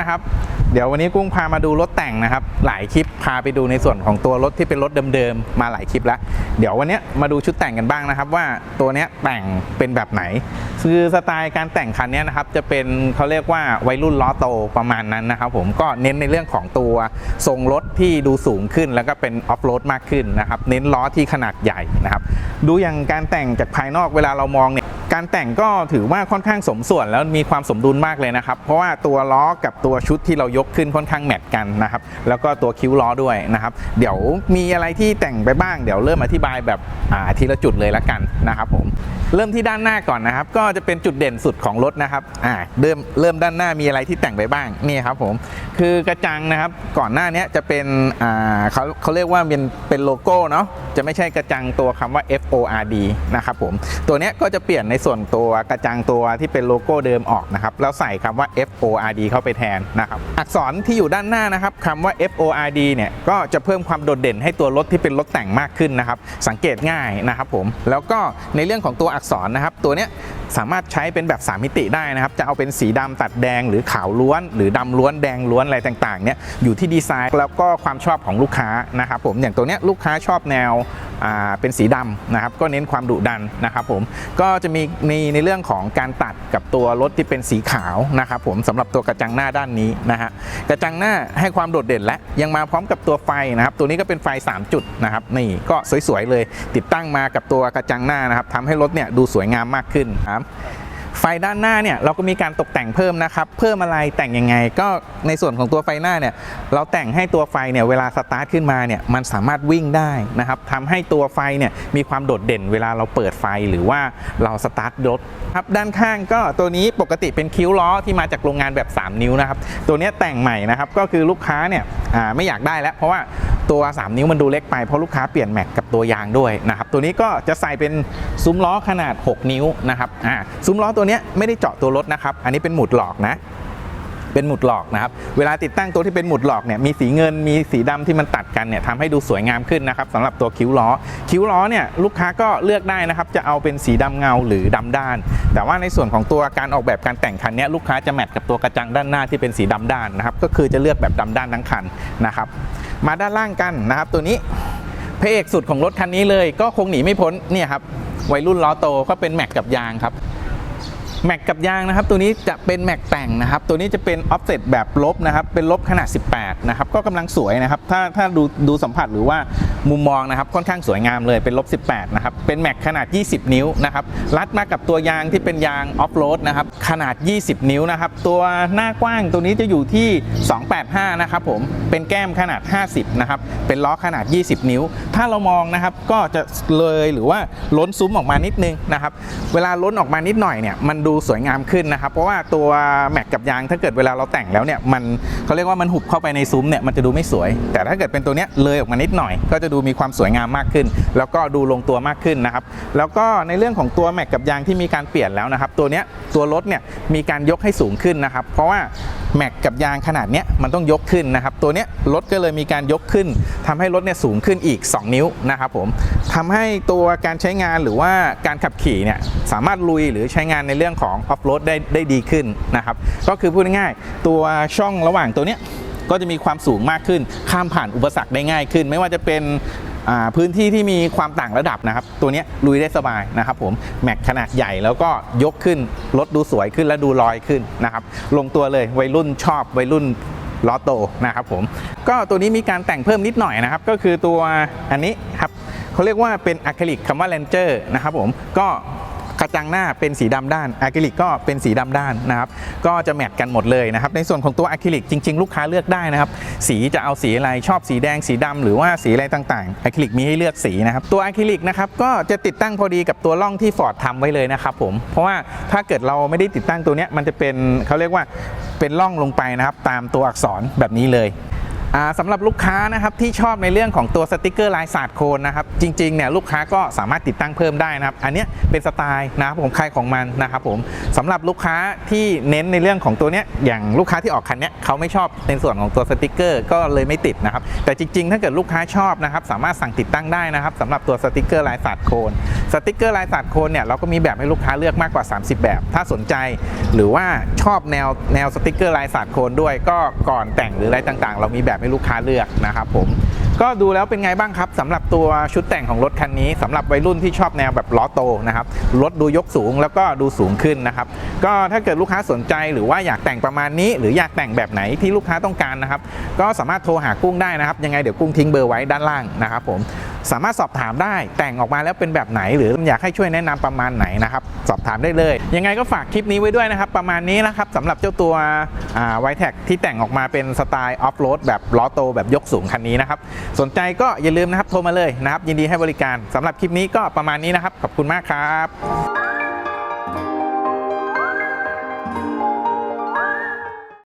นะครับ เดี๋ยววันนี้กุ้งพามาดูรถแต่งนะครับ หลายคลิปพาไปดูในส่วนของตัวรถที่เป็นรถเดิมๆมาหลายคลิปแล้ว เดี๋ยววันนี้มาดูชุดแต่งกันบ้างนะครับ ว่าตัวนี้แต่งเป็นแบบไหน คือสไตล์การแต่งคันนี้นะครับจะเป็นเขาเรียกว่าวัยรุ่นล้อโตประมาณนั้นนะครับ ผมก็เน้นในเรื่องของตัวทรงรถที่ดูสูงขึ้น แล้วก็เป็นออฟโรดมากขึ้นนะครับ เน้นล้อที่ขนาดใหญ่นะครับ ดูอย่างการแต่งจากภายนอกเวลาเรามองเนี่ย การแต่งก็ถือว่าค่อนข้างสมส่วนแล้วมีความสมดุลมากเลยนะครับ เพราะว่าตัวล้อกับตัวชุดที่เรายกขึ้นค่อนข้างแมทกันนะครับ แล้วก็ตัวคิ้วล้อด้วยนะครับ เดี๋ยวมีอะไรที่แต่งไปบ้างเดี๋ยวเริ่มอธิบายแบบอ่าทีละจุดเลยละกันนะครับผมเริ่มที่ด้านหน้าก่อนนะครับ ก็จะเป็นจุดเด่นสุดของรถนะครับอ่าเริ่มเริ่มด้านหน้ามีอะไรที่แต่งไปบ้างนี่ครับผมคือกระจังนะครับก่อนหน้านี้จะเป็นอ่าเขาเขาเรียกว่าเป็นเป็นโลโก้เนาะจะไม่ใช่กระจังตัวคำว่า F O R D นะครับผมตัวเนี้ยก็จะเปลี่ยนในส่วนตัวกระจังตัวที่เป็นโลโก้เดิมออกนะครับแล้วใส่คำว่า F O R D เข้าไปแทนนะครับอักษรที่อยู่ด้านหน้านะครับคำว่า F O R D เนี่ยก็จะเพิ่มความโดดเด่นให้ตัวรถที่เป็นรถแต่งมากขึ้นนะครับ สังเกตง่ายนะครับผมแล้วก็ในเรื่องของตัวอักษรนะครับ ตัวเนี้ยสามารถใช้เป็นแบบ 3 มิติได้นะครับ จะเอาเป็นสีดำตัดแดงหรือขาวล้วน หรือดำล้วนแดงล้วนอะไรต่างๆเนี่ยอยู่ที่ดีไซน์แล้วก็ความชอบของลูกค้านะครับผมอย่างตัวเนี้ยลูกค้าชอบแนว เป็นสีดำนะครับก็เน้นความดุดันนะครับผมก็จะมีในในเรื่องของการตัดกับตัวรถที่เป็นสีขาวนะครับผมสำหรับตัวกระจังหน้าด้านนี้นะฮะกระจังหน้าให้ความโดดเด่นและยังมาพร้อมกับตัวไฟนะครับตัวนี้ก็เป็นไฟ 3 จุดนะครับนี่ก็สวยๆเลยติดตั้งมากับตัวกระจังหน้านะครับทำให้รถเนี่ยดูสวยงามมากขึ้นครับ ไฟด้านหน้าเนี่ยเราก็มีการตกแต่งเพิ่มนะครับ เพิ่มอะไรแต่งยังไง ก็ในส่วนของตัวไฟหน้าเนี่ยเราแต่งให้ตัวไฟเนี่ยเวลาสตาร์ทขึ้นมาเนี่ยมันสามารถวิ่งได้นะครับทำให้ตัวไฟเนี่ยมีความโดดเด่นเวลาเราเปิดไฟหรือว่าเราสตาร์ทรถครับด้านข้างก็ตัวนี้ปกติเป็นคิ้วล้อที่มาจากโรงงานแบบ 3 นิ้วนะครับตัวนี้แต่งใหม่นะครับก็คือลูกค้าเนี่ยไม่อยากได้แล้วเพราะว่า ตัว 3 นิ้วมันดูเล็กไปเพราะลูกค้าเปลี่ยนแม็กกับตัวยางด้วยนะครับตัวนี้ก็จะใส่เป็นซุ้มล้อขนาด 6 นิ้วนะครับอ่าซุ้มล้อตัวนี้ไม่ได้เจาะตัวรถนะครับอันนี้เป็นหมุดหลอกนะเป็นหมุดหลอกนะครับ เวลาติดตั้งตัวที่เป็นหมุดหลอกเนี่ยมีสีเงินมีสีดำที่มันตัดกันเนี่ยทำให้ดูสวยงามขึ้นนะครับสำหรับตัวคิ้วล้อ คิ้วล้อเนี่ยลูกค้าก็เลือกได้นะครับ จะเอาเป็นสีดำเงาหรือดำด้าน แต่ว่าในส่วนของตัวการออกแบบการแต่งคันเนี้ยลูกค้าจะแมทกับตัวกระจังด้านหน้าที่เป็นสีดำด้านนะครับ ก็คือจะเลือกแบบดำด้านทั้งคันนะครับ มาด้านล่างกันนะครับ ตัวนี้พระเอกสุดของรถคันนี้เลย ก็คงหนีไม่พ้นเนี่ยครับวัยรุ่นล้อโตก็เป็นแม็กกับยางครับแม็กกับยางนะครับ ตัวนี้จะเป็นแม็กแต่งนะครับ ตัวนี้จะเป็นออฟเซตแบบลบนะครับ เป็นลบขนาด 18 นะครับ ก็กำลังสวยนะครับ ถ้าถ้าดูดูสัมผัสหรือว่า มุมมองนะครับค่อนข้างสวยงามเลยเป็นลบ 18 นะครับ เป็นแม็กขนาด 20 นิ้วนะครับรัดมากับตัวยางที่เป็นยางออฟโรดนะครับขนาด 20 นิ้วนะครับตัวหน้ากว้างตัวนี้จะอยู่ที่ 285 นะครับผมเป็นแก้มขนาด 50 นะครับเป็นล้อขนาด 20 นิ้ว ถ้าเรามองนะครับก็จะเลยหรือว่าล้นซุ้มออกมานิดนึงนะครับเวลาล้นออกมานิดหน่อยเนี่ยมันดูสวยงามขึ้นนะครับ เพราะว่าตัวแม็กกับยางถ้าเกิดเวลาเราแต่งแล้วเนี่ยมันเขาเรียกว่ามันหุบเข้าไปในซุ้มเนี่ยมันจะดูไม่สวย แต่ถ้าเกิดเป็นตัวเนี้ยเลยออกมานิดหน่อยก็จะดูมีความสวยงามมากขึ้น แล้วก็ดูลงตัวมากขึ้นนะครับ แล้วก็ในเรื่องของตัวแม็กกับยางที่มีการเปลี่ยนแล้วนะครับ ตัวเนี้ยตัวรถเนี่ยมีการยกให้สูงขึ้นนะครับ เพราะว่าแม็กกับยางขนาดเนี้ยมันต้องยกขึ้นนะครับ ตัวเนี้ยรถก็เลยมีการยกขึ้นทำให้รถเนี่ยสูงขึ้นอีก 2 นิ้วนะครับผมทำให้ตัวการใช้งานหรือว่าการขับขี่เนี่ยสามารถลุยหรือใช้งานในเรื่องของออฟโรดได้ได้ดีขึ้นนะครับ ก็คือพูดง่ายๆตัวช่องระหว่างตัวเนี้ย ก็จะมีความสูงมากขึ้น ข้ามผ่านอุปสรรคได้ง่ายขึ้น ไม่ว่าจะเป็นพื้นที่ที่มีความต่างระดับนะครับ ตัวนี้ลุยได้สบายนะครับผมแม็กขนาดใหญ่แล้วก็ยกขึ้นรถดูสวยขึ้นและดูลอยขึ้นนะครับลงตัวเลยวัยรุ่นชอบวัยรุ่นล้อโตนะครับผมก็ตัวนี้มีการแต่งเพิ่มนิดหน่อยนะครับ ก็คือตัวอันนี้ครับเขาเรียกว่าเป็นอะคริลิกคำว่า Ranger นะครับผมก็ กระจังหน้าเป็นสีดำด้านอะคริลิกก็เป็นสีดำด้านนะครับ ก็จะแมทกันหมดเลยนะครับ ในส่วนของตัวอะคริลิกจริง ๆ ลูกค้าเลือกได้นะครับ สีจะเอาสีอะไรชอบสีแดงสีดำหรือว่าสีอะไรต่างๆอะคริลิกมีให้เลือกสีนะครับตัวอะคริลิกนะครับก็จะติดตั้งพอดีกับตัวร่องที่ฟอร์ดทำไว้เลยนะครับผมเพราะว่าถ้าเกิดเราไม่ได้ติดตั้งตัวเนี้ยมันจะเป็นเขาเรียกว่าเป็นร่องลงไปนะครับ ตามตัวอักษรแบบนี้เลย สำหรับลูกค้านะครับที่ชอบในเรื่องของตัวสติกเกอร์ลายศาสตร์โคนนะครับจริงๆเนี่ยลูกค้าก็สามารถติดตั้งเพิ่มได้นะครับ อันนี้เป็นสไตล์นะครับผมใครของมันนะครับผมสำหรับลูกค้าที่เน้นในเรื่องของตัวเนี้ยอย่างลูกค้าที่ออกคันเนี้ยเขาไม่ชอบในส่วนของตัวสติกเกอร์ก็เลยไม่ติดนะครับแต่จริงๆ ถ้าเกิดลูกค้าชอบนะครับสามารถสั่งติดตั้งได้นะครับสำหรับตัวสติกเกอร์ลายศาสตร์โคน สติกเกอร์ลายสัตว์โคนเนี่ยเราก็มีแบบให้ลูกค้าเลือกมากกว่า 30 แบบ ถ้าสนใจ หรือว่าชอบแนวแนวสติกเกอร์ลายสัตว์โคนด้วย ก็ก่อนแต่งหรืออะไรต่างๆ เรามีแบบให้ลูกค้าเลือกนะครับผมก็ดูแล้วเป็นไงบ้างครับสำหรับตัวชุดแต่งของรถคันนี้สำหรับวัยรุ่นที่ชอบแนวแบบล้อโตนะครับรถดูยกสูงแล้วก็ดูสูงขึ้นนะครับก็ถ้าเกิดลูกค้าสนใจหรือว่าอยากแต่งประมาณนี้ หรืออยากแต่งแบบไหนที่ลูกค้าต้องการนะครับก็สามารถโทรหากุ้งได้นะครับ ยังไงเดี๋ยวกุ้งทิ้งเบอร์ไว้ด้านล่างนะครับผม สามารถสอบถามได้แต่งออกมาแล้วเป็นแบบไหน หรืออยากให้ช่วยแนะนำประมาณไหนนะครับสอบถามได้เลย ยังไงก็ฝากคลิปนี้ไว้ด้วยนะครับ ประมาณนี้นะครับสำหรับเจ้าตัวไวแท็กที่แต่งออกมาเป็นสไตล์ออฟโรดแบบล้อโตแบบยกสูงคันนี้นะครับ สนใจก็อย่าลืมนะครับโทรมาเลยนะครับ ยินดีให้บริการสำหรับคลิปนี้ก็ประมาณนี้นะครับ ขอบคุณมากครับ